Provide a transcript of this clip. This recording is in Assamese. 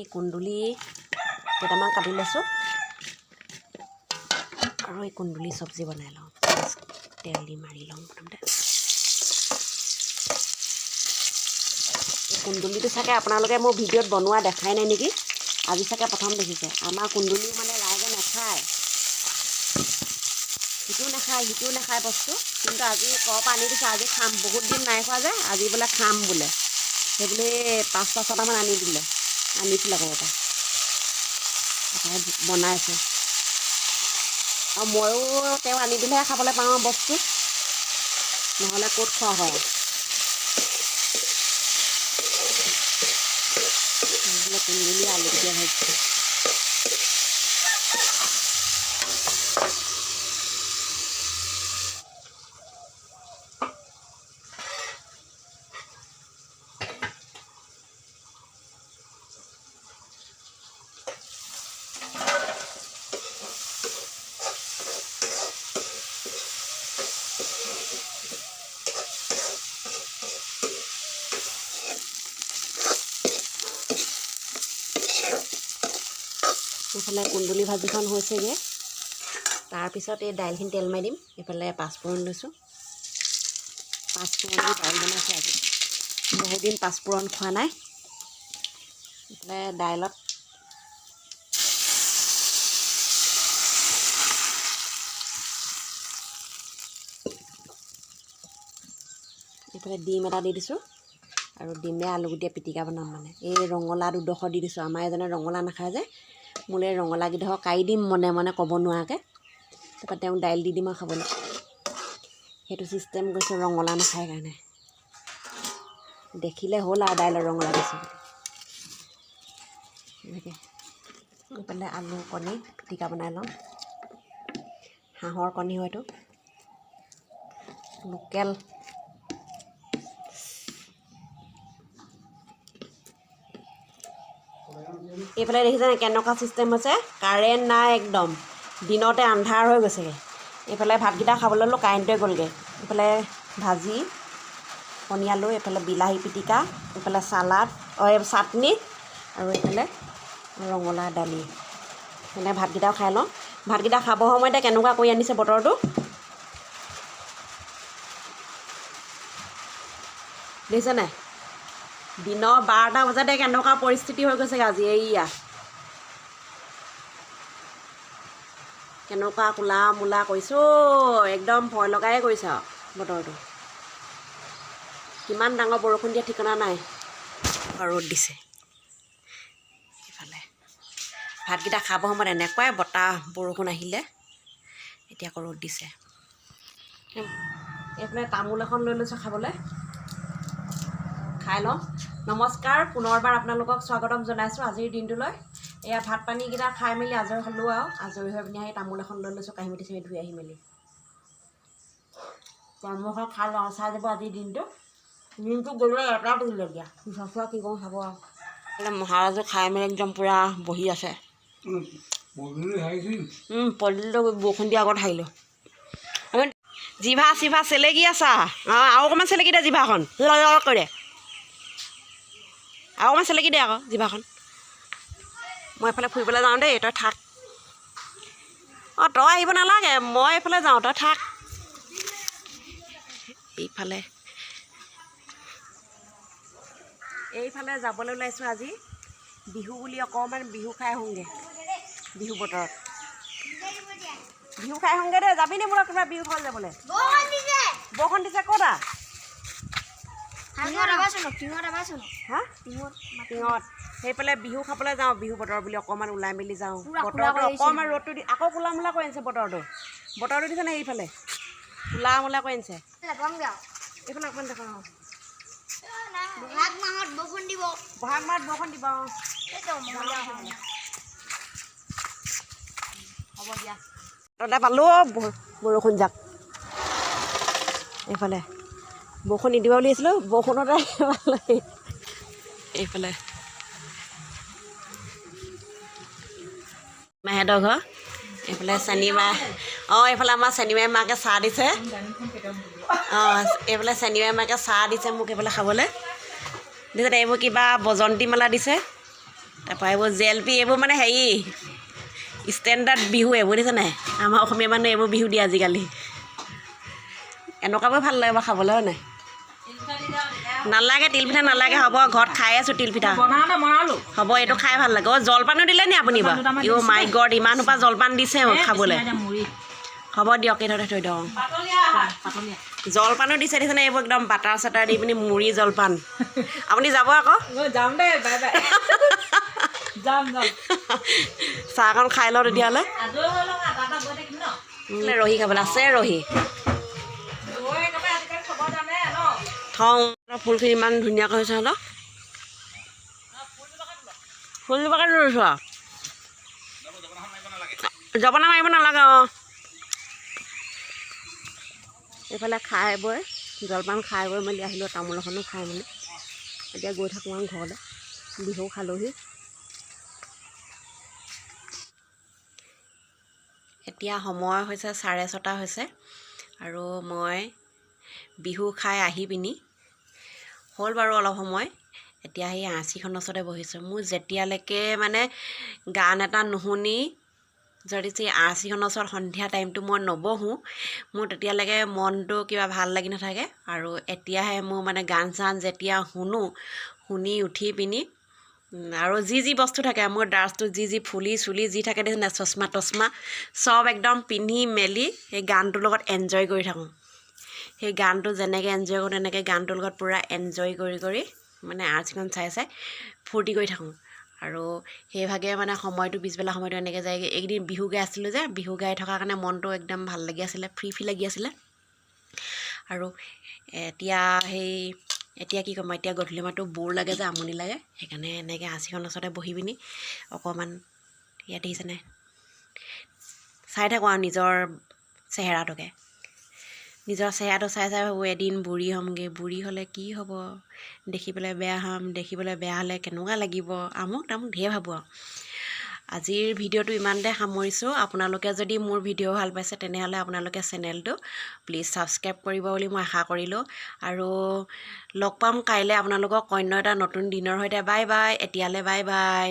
এইখিনি কুন্দুলি কেইটামান কাটি লৈছোঁ। আৰু এই কুন্দুলি চব্জি বনাই লওঁ। তেল দি মাৰি লওঁ প্ৰথমতে। কুন্দুলিটো চাগে আপোনালোকে মোৰ ভিডিঅ'ত বনোৱা দেখাই নাই নেকি? আজি চাগে প্ৰথম দেখিছে। আমাৰ কুন্দুলিও মানে ৰাইজে নাখায়। সিটো নাখায় সিটোও নাখায় বস্তু। কিন্তু আজি ক'ৰ পৰা আনি দিছে আজি খাম। বহুত দিন নাই খোৱা যে আজি বোলে খাম বোলে। সেই বুলি পাঁচটা ছটামান আনি দিলে। আনিছিলে আকৌ এটা। তাকে বনাইছে আৰু ময়ো তেওঁ আনি দিলেহে খাবলৈ পাওঁ বস্তু। নহ'লে ক'ত খোৱা হয়? বোলে কুন্দুলি আলু কেতিয়া ভাজিছে এইফালে কুন্দুলি ভাজিখন হৈছেগৈ। তাৰপিছত এই দাইলখিনি তেল মাৰি দিম। এইফালে পাঁচফোৰণ লৈছোঁ। পাঁচফোৰণ দাইল বনাইছোঁ আজি। বহুত দিন পাঁচফোৰণ খোৱা নাই। এইফালে দাইলত এইফালে ডিম এটা দি দিছোঁ। আৰু ডিমে আলুগুটিয়ে পিটিকা বনাম মানে। এই ৰঙালাও দুডোখৰ দি দিছোঁ। আমাৰ এজনে ৰঙালাও নাখায় যে। মোলে ৰঙালাওকেইডোখৰ কাঢ়ি দিম মনে মনে ক'ব নোৱাৰাকৈ। তাৰপৰা তেওঁক দাইল দি দিম আৰু খাবলৈ। সেইটো ছিষ্টেম কৰিছোঁ ৰঙালাও নাখায় কাৰণে। দেখিলে হ'ল আৰু দাইলৰ ৰঙালাও দিছোঁ এনেকৈ পেলাই আলু কণী পিটিকা বনাই লওঁ। হাঁহৰ কণী হয়তো। লোকেল এইফালে দেখিছেনে কেনেকুৱা ছিষ্টেম হৈছে? কাৰেণ্ট নাই একদম। দিনতে আন্ধাৰ হৈ গৈছেগৈ। এইফালে ভাতকেইটা খাবলৈ ল'লোঁ কাৰেণ্টটোৱে গ'লগৈ। এইফালে ভাজি আলু এইফালে বিলাহী পিটিকা এইফালে চালাড অঁ চাটনি আৰু এইফালে ৰঙালাও দালি। এনে ভাতকেইটাও খাই লওঁ। ভাতকেইটা খাব সময়তে কেনেকুৱা কৰি আনিছে বতৰটো? দেখিছে নাই? দিনৰ বাৰটা বজাতে কেনেকুৱা পৰিস্থিতি হৈ গৈছেগৈ আজি এইয়া। কেনেকুৱা কোলা মোলা কৰিছোঁ একদম ভয় লগাই কৰিছে আৰু বতৰটো। কিমান ডাঙৰ বৰষুণ দিয়া ঠিকনা নাই। ৰ'দ দিছে। ইফালে ভাতকেইটা খাব সময়ত এনেকুৱাই বতাহ বৰষুণ আহিলে এতিয়া আকৌ ৰ'দ দিছে। এইফালে তামোল এখন লৈ লৈছোঁ খাবলৈ। খাই লওঁ। নমস্কাৰ পুনৰবাৰ আপোনালোকক স্বাগতম জনাইছোঁ আজিৰ দিনটোলৈ। এয়া ভাত পানীকেইটা খাই মেলি আজৰি হ'লোঁ আৰু। আজৰি হৈ পিনি আহি তামোল এখন লৈ লৈছোঁ কাঁহী মিঠি চিমি ধুই আহি মেলি। তামোলখন খাই লওঁ চাই যাব আজিৰ দিনটো। দিনটো গ'লে এটা পিছত চোৱা কি কৰোঁ চাব আৰু। মহাৰাজে খাই মেলি একদম পূৰা বহি আছে। পলিটো বৰষুণ দিয়া আগত হাৰিলোঁ জিভা চিভা চেলেকি আছা? অঁ আৰু অকণমান চেলেকি দে জিভাখন। ল ল কৰে আৰু অকণমান চেলেকি দে আকৌ জিভাখন। মই এইফালে ফুৰিবলৈ যাওঁ দেই তই থাক। অঁ তই আহিব নালাগে মই এইফালে যাওঁ তই থাক। এইফালে। এইফালে যাবলৈ ওলাইছোঁ আজি। বিহু বুলি অকণমান বিহু খাই আহোঁগৈ বিহু বতৰত। বিহু খাই আহোঁগৈ দেই যাবি নি মোৰ কিবা বিহু খাবলৈ যাবলৈ? বৰষুণ দিছে। ক'ত টিঙত সেইফালে বিহু খাবলৈ যাওঁ বিহু বতৰ বুলি অকণমান ওলাই মেলি যাওঁ। বতৰটো। অকণমান ৰ'দটো দি আকৌ কোলা মোলা কৰি আনিছে বতৰটো। বতৰটো দিছে নে সেইফালে কোলা মোলা কৰি আনিছে। এইফালে অকণমান দেখা বহাগ মাহত বৰষুণ দিব। বহাগ মাহত বৰষুণ দিব অঁ। হ'ব। দিয়া। তাতে পালোঁ অ' ব- বৰষুণ যাক। এইফালে। বৰষুণ নিদিব বুলি আহিছিলোঁ বৰষুণতে। এইফালে। মাহেঁতৰ ঘৰ? এইফালে চেনিমাই অঁ এইফালে আমাৰ চেনিমাই মাকে চাহ দিছে। অঁ এইফালে চেনিমাই মাকে চাহ দিছে মোক এইফালে খাবলৈ। তাৰপিছত এইবোৰ কিবা বজন্তী মেলা দিছে। তাৰপৰা এইবোৰ জেলপি এইবোৰ মানে হেৰি ষ্টেণ্ডাৰ্ড বিহু এইবোৰ দিছে নাই? আমাৰ অসমীয়া মানুহে এইবোৰ বিহু দিয়ে আজিকালি। এনেকুৱাবোৰ ভাল লাগে বাৰু খাবলৈ হয় নাই? নালাগে তিলপিঠা নালাগে হ'ব ঘৰত খাই আছোঁ তিলপিঠা বনাওঁতে বনালোঁ হ'ব এইটো খাই ভাল লাগে। অ' জলপানো দিলে নি আপুনি বাৰু ইউ মাই গড ইমান সোপা জলপান দিছে খাবলৈ। হ'ব দিয়ক এইদৰে থৈ দিওঁ। জলপানো দিছে দিছে নে এইবোৰ একদম বাটাৰ চাটাৰ দি পিনি মুড়ি জলপান? আপুনি যাব আকৌ। যাম দেই বাই বাই। যাম যাম। চাহকণ খাই লওঁ তেতিয়াহ'লে। ৰহি খাবলৈ আছে ৰহি। থওঁ। ফুলখিনি ইমান ধুনীয়াকৈ হৈছে সিহঁতৰ? ফুলজোপাকে ৰুইছোঁ আৰু জপনা মাৰিব নালাগে অঁ। এইফালে খাই বৈ জলপান খাই বৈ মেলি আহিলোঁ তামোল এখনো খাই মেলি। এতিয়া গৈ থাকোঁ আৰু ঘৰলৈ। বিহু খালোহি। এতিয়া সময় হৈছে চাৰে ছটা হৈছে। আৰু মই বিহু খাই আহি পিনি হ'ল বাৰু অলপ সময়। এতিয়া সেই আঁচিখনৰ ওচৰতে বহিছোঁ। মোৰ যেতিয়ালৈকে মানে গান এটা নুশুনি যদি সেই আঁচিখনৰ ওচৰত সন্ধিয়া টাইমটো মই নবহোঁ মোৰ তেতিয়ালৈকে মনটো কিবা ভাল লাগি নাথাকে। আৰু এতিয়াহে মোৰ মানে গান চান যেতিয়া শুনো শুনি উঠি পিনি আৰু যি যি বস্তু থাকে মোৰ ড্ৰাছটো যি যি ফুলি চুলি যি থাকে দেখিছে চশমা তচমা চব একদম পিন্ধি মেলি সেই গানটোৰ লগত এনজয় কৰি থাকোঁ। সেই গানটো যেনেকৈ এনজয় কৰোঁ তেনেকৈ গানটোৰ লগত পূৰা এনজয় কৰি কৰি মানে আৰ্টছখন চাই চাই ফূৰ্তি কৰি থাকোঁ। আৰু সেইভাগে মানে সময়টো পিছবেলা সময়টো এনেকৈ যায়গৈ এইকেইদিন বিহু গাই আছিলোঁ যে বিহু গাই থকাৰ কাৰণে মনটো একদম ভাল লাগি আছিলে ফ্ৰী ফ্ৰী লাগি আছিলে। আৰু এতিয়া সেই এতিয়া কি ক'ম এতিয়া গধূলি মাতো বৰ লাগে যে আমনি লাগে। সেইকাৰণে এনেকৈ আঁচিখন ওচৰতে বহি পিনি অকণমান ইয়াত দেখিছেনে? চাই থাকোঁ আৰু নিজৰ চেহেৰাটোকে। নিজৰ চেহেৰাটো চাই চাই ভাবোঁ এদিন বুঢ়ী হ'মগৈ বুঢ়ী হ'লে কি হ'ব? দেখিবলৈ বেয়া হ'ম দেখিবলৈ বেয়া হ'লে কেনেকুৱা লাগিব? আমুক তামুক ঢেৰ ভাবোঁ আৰু। আজিৰ ভিডিঅ'টো ইমানতে সামৰিছোঁ। আপোনালোকে যদি মোৰ ভিডিঅ' ভাল পাইছে তেনেহ'লে আপোনালোকে চেনেলটো প্লিজ ছাবস্ক্ৰাইব কৰিব বুলি মই আশা কৰিলোঁ। আৰু লগ পাম কাইলৈ আপোনালোকক অন্য এটা নতুন দিনৰ সৈতে। বাই বাই এতিয়ালৈ বাই বাই।